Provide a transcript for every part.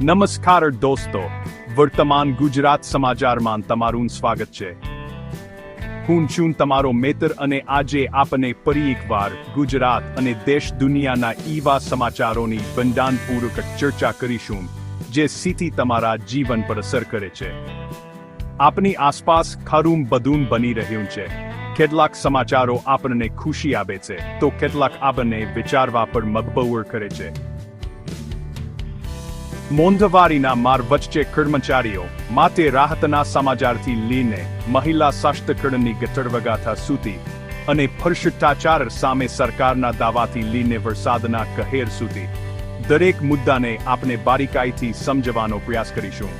નમસ્કાર દોસ્તો, વર્તમાન ગુજરાત સમાચારમાં તમારું સ્વાગત છે. હું છું તમારો મિત્ર અને આજે આપને ફરી એકવાર ગુજરાત અને દેશ દુનિયાના એવા સમાચારોની બંડાણપૂર્વક ચર્ચા કરીશું, જે સીધી તમારા જીવન પર અસર કરે છે. આપની આસપાસ ખરું બધું બની રહ્યું છે. કેટલાક સમાચારો આપણને ખુશી આપે છે, તો કેટલાક આપણને વિચારવા પર મજબૂર કરે છે. મોંઘવારીના માર વચ્ચે કર્મચારીઓ માટે રાહતના સમાચારથી લઈને મહિલા સશક્તિકરણની ગટરવગાથા સુધી અને ભ્રષ્ટાચાર સામે સરકારના દાવાથી લઈને વરસાદના કહેર સુધી દરેક મુદ્દાને આપણે બારીકાઈથી સમજવાનો પ્રયાસ કરીશું.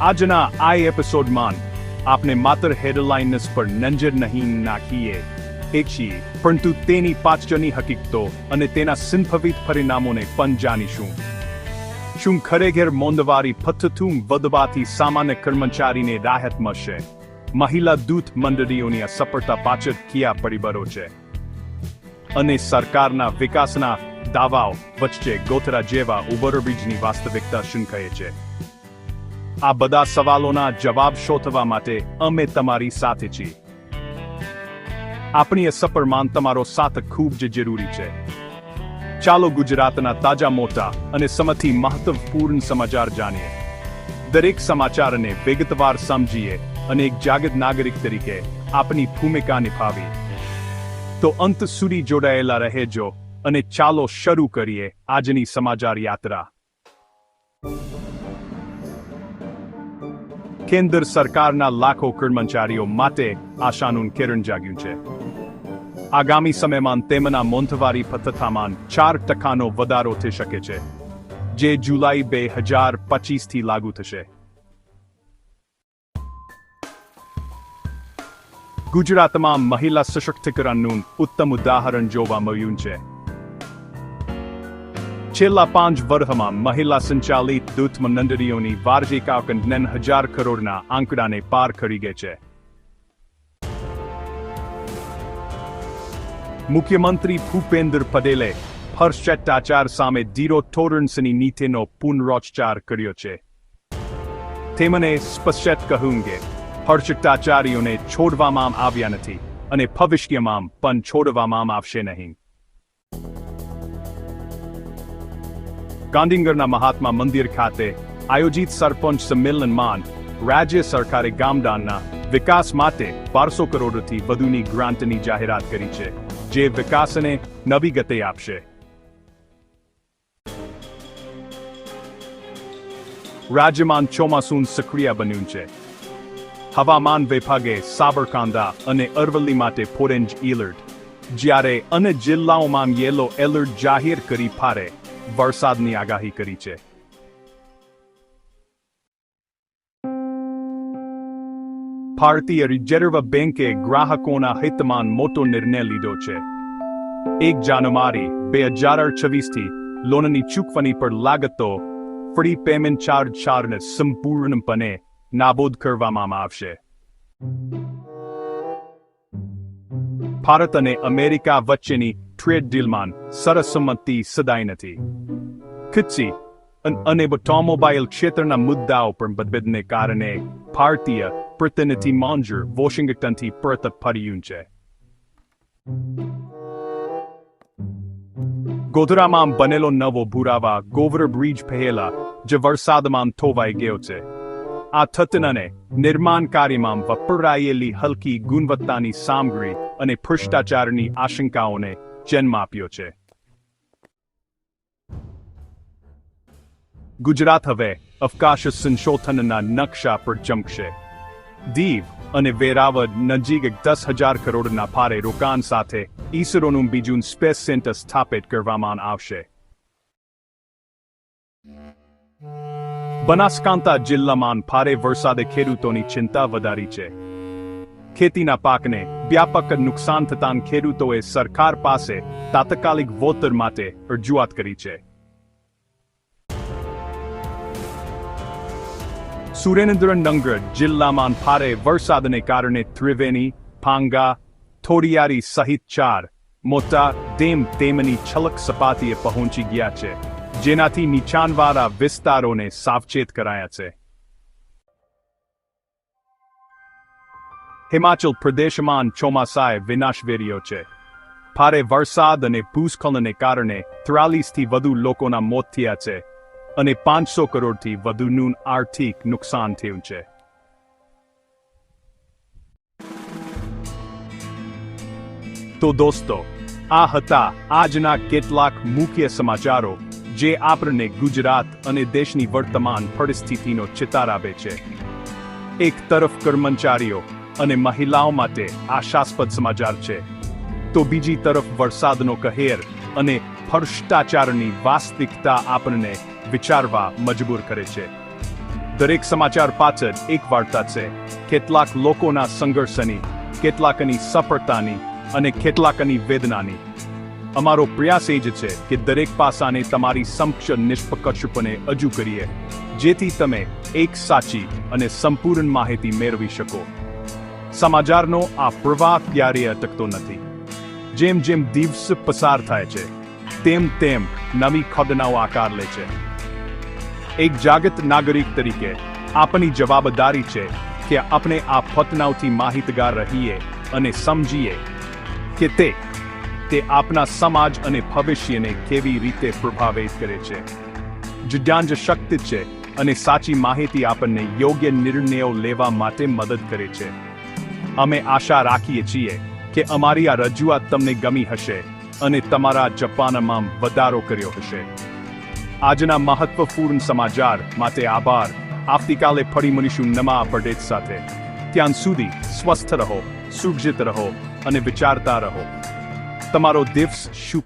આજના આ એપિસોડમાં આપણે માત્ર હેડલાઇન્સ પર નજર નહીં નાખીએ. એક છીએ પરંતુ તેની પાછળની હકીકતો અને તેના સિંભવિત પરિણામોને પણ જાણીશું. શું ખરેખર મોંદવારી ફથથું વધવાથી સામાન્ય કર્મચારીને રાહત મળશે? મહિલા દૂત મંડળીઓની અસફળતા પાછળ કયા પરિબળો છે? અને સરકારના વિકાસના દાવાઓ વચ્ચે ગોથરા જેવા ઓવરબ્રિજની વાસ્તવિકતા શું કહે છે? આ બધા સવાલોના જવાબ શોધવા માટે અમે તમારી સાથે છીએ. આપણી સફળ સફરમાં તમારો સાથ ખૂબ જ જરૂરી છે. ચાલો ગુજરાતના તાજા મોટા અને સમથી મહત્વપૂર્ણ સમાચાર જાણીએ. દરેક સમાચારને વિગતવાર સમજીએ અને એક જાગૃત નાગરિક તરીકે આપની ભૂમિકા નિભાવી તો અંત સુધી જોડાયેલા રહેજો અને ચાલો શરૂ કરીએ આજની સમાચાર યાત્રા. કેન્દ્ર સરકારના લાખો કર્મચારીઓ માટે આશાનું કિરણ જાગ્યું છે. આગામી સમયમાં તેમના મોંઘવારી ભથ્થામાં ચાર ટકાનો વધારો થઈ શકે છે, જે જુલાઈ બે હજાર પચીસથી લાગુ થશે. ગુજરાતમાં મહિલા સશક્તિકરણનું ઉત્તમ ઉદાહરણ જોવા મળ્યું છે. છેલ્લા પાંચ વર્ષમાં મહિલા સંચાલિત દૂત મંડળીઓની વાર્ષિક આવક નેન હજાર કરોડના આંકડાને પાર કરી ગઈ છે. મુખ્યમંત્રી ભૂપેન્દ્ર પટેલે ભ્રષ્ટાચાર સામે ઝીરો ટોલરન્સની નીતિનો પુનરોચ્ચાર કર્યો છે. તેમણે સ્પષ્ટ કહ્યું કે ભ્રષ્ટાચારીઓને છોડવામાં આવ્યા નથી અને ભવિષ્યમાં પણ છોડવામાં આવશે નહીં. ગાંધીનગરના મહાત્મા મંદિર ખાતે આયોજિત સરપંચ સંમેલનમાં રાજ્ય સરકારે ગામડાના વિકાસ માટે બારસો કરોડથી વધુની ગ્રાન્ટની જાહેરાત કરી છે. જે વિકાસને નવી ગતિ આપશે. રાજ્યમાં ચોમાસું સક્રિય બન્યું છે. હવામાન વિભાગે સાબરકાંદા અને અરવલ્લી માટે ફોરેન્જ એલર્ટ. જ્યારે અન્ય જિલ્લાઓમાં યેલો એલર્ટ જાહેર કરી ફારે વરસાદની આગાહી કરી છે. ભારતીય રિઝર્વ બેંકે ગ્રાહકોના હિતમાં મોટો નિર્ણય લીધો છે. એક જાન્યુઆરી, બે હજાર છવ્વીસથી લોનની ચૂકવણી પર લાગતો ફ્રી પેમેન્ટ ચાર્જ ચાર્જને સંપૂર્ણપણે નાબૂદ કરવામાં આવશે. ભારત અને અમેરિકા વચ્ચેની ટ્રેડ ડીલમાં સરસંમતિ સદાય નથી. ખુચ્ચી અને ઓટોમોબાઈલ ક્ષેત્રના મુદ્દાઓ પર મતભેદને કારણે ભારતીય પ્રતિનિધિ મંજર વોશિંગ્ટનથી પરત ફર્યું છે ગોધરામાં બનેલો નવો ભૂરાવા ગોવર બ્રિજ પહેલા જે વરસાદમાં ધોવાઈ ગયો છે આ થતનને નિર્માણ કાર્યમાં વપરાયેલી હલકી ગુણવત્તાની સામગ્રી અને ભ્રષ્ટાચારની આશંકાઓને જન્મ આપ્યો છે ગુજરાત હવે અવકાશ સંશોધનના નકશા પર ચમકશે દીવ અને વેરાવળ નજીક દસ હજાર કરોડના ભારે રોકાણ સાથે ઈસરોનું બીજું સ્પેસ સેન્ટર સ્થાપિત કરવામાં આવશે. બનાસકાંઠા જિલ્લામાં ભારે વરસાદે ખેડૂતોની ચિંતા વધારી છે. ખેતીના પાકને વ્યાપક નુકસાન થતાં ખેડૂતોએ સરકાર પાસે તાત્કાલિક વળતર માટે રજૂઆત કરી છે. સુરેન્દ્રનગર જિલ્લામાં ભારે વરસાદને કારણે ત્રિવેણી ભાંગા થોડિયારી સહિત ચાર મોટા ડેમ તેમની છલક સપાટીએ પહોંચી ગયા છે, જેનાથી નીચાણવાળા વિસ્તારોને સાવચેત કરાયા છે. હિમાચલ પ્રદેશમાં ચોમાસાએ વિનાશ વેર્યો છે. ભારે વરસાદ અને ભૂસ્ખલનને કારણે ત્રાલીસથી વધુ લોકોના મોત થયા છે. અને પાંચસો કરોડથી વધુનું આર્થિક નુકસાન થયું છે. તો દોસ્તો, આ હતા આજના કેટલાક મુખ્ય સમાચારો જે આપણને ગુજરાત અને દેશની વર્તમાન પરિસ્થિતિનો ચિતાર આપે છે. એક તરફ કર્મચારીઓ અને મહિલાઓ માટે આશાસ્પદ સમાચાર છે. તો બીજી તરફ વરસાદનો કહેર અને ભ્રષ્ટાચારની વાસ્તવિકતા આપણને વિચારવા મજબૂર કરે છે. દરેક સમાચાર પાછળ એક વાર્તા છે. કેટલાક લોકોના સંઘર્ષની, કેટલાકની સફળતાની અને કેટલાકની વેદનાની. અમારો પ્રયાસ એ જ છે કે દરેક પાસાને તમારી સમક્ષ નિષ્પક્ષપણે રજૂ કરીએ, જેથી તમે એક સાચી અને સંપૂર્ણ માહિતી મેળવી શકો. સમાચારનો આ પ્રવાહ ક્યારેય અટકતો નથી. જેમ જેમ દિવસ પસાર થાય છે, તેમ તેમ નવી ખદનાઓ આકાર લે છે. એક જાગત નાગરિક તરીકે આપની જવાબદારી છે કે આપણે આ ફતનાઓથી માહિતગાર રહીએ અને સમજીએ કે તે તે આપના સમાજ અને ભવિષ્યને કેવી રીતે પ્રભાવિત કરે છે. જુદ્ધાંજ શક્તિ છે અને સાચી માહિતી આપણને યોગ્ય નિર્ણયો લેવા માટે મદદ કરે છે. અમે આશા રાખીએ છીએ કે અમારી આ રજૂઆત તમને ગમી હશે અને તમારા જપાનમાં વધારો કર્યો હશે. આજના મહત્વપૂર્ણ સમાચાર માટે આભાર. આવતીકાલે ફરી મળીશું નવા અપડેટ સાથે. ત્યાં સુધી સ્વસ્થ રહો, સુરક્ષિત રહો અને વિચારતા રહો. તમારો દિવસ શુભ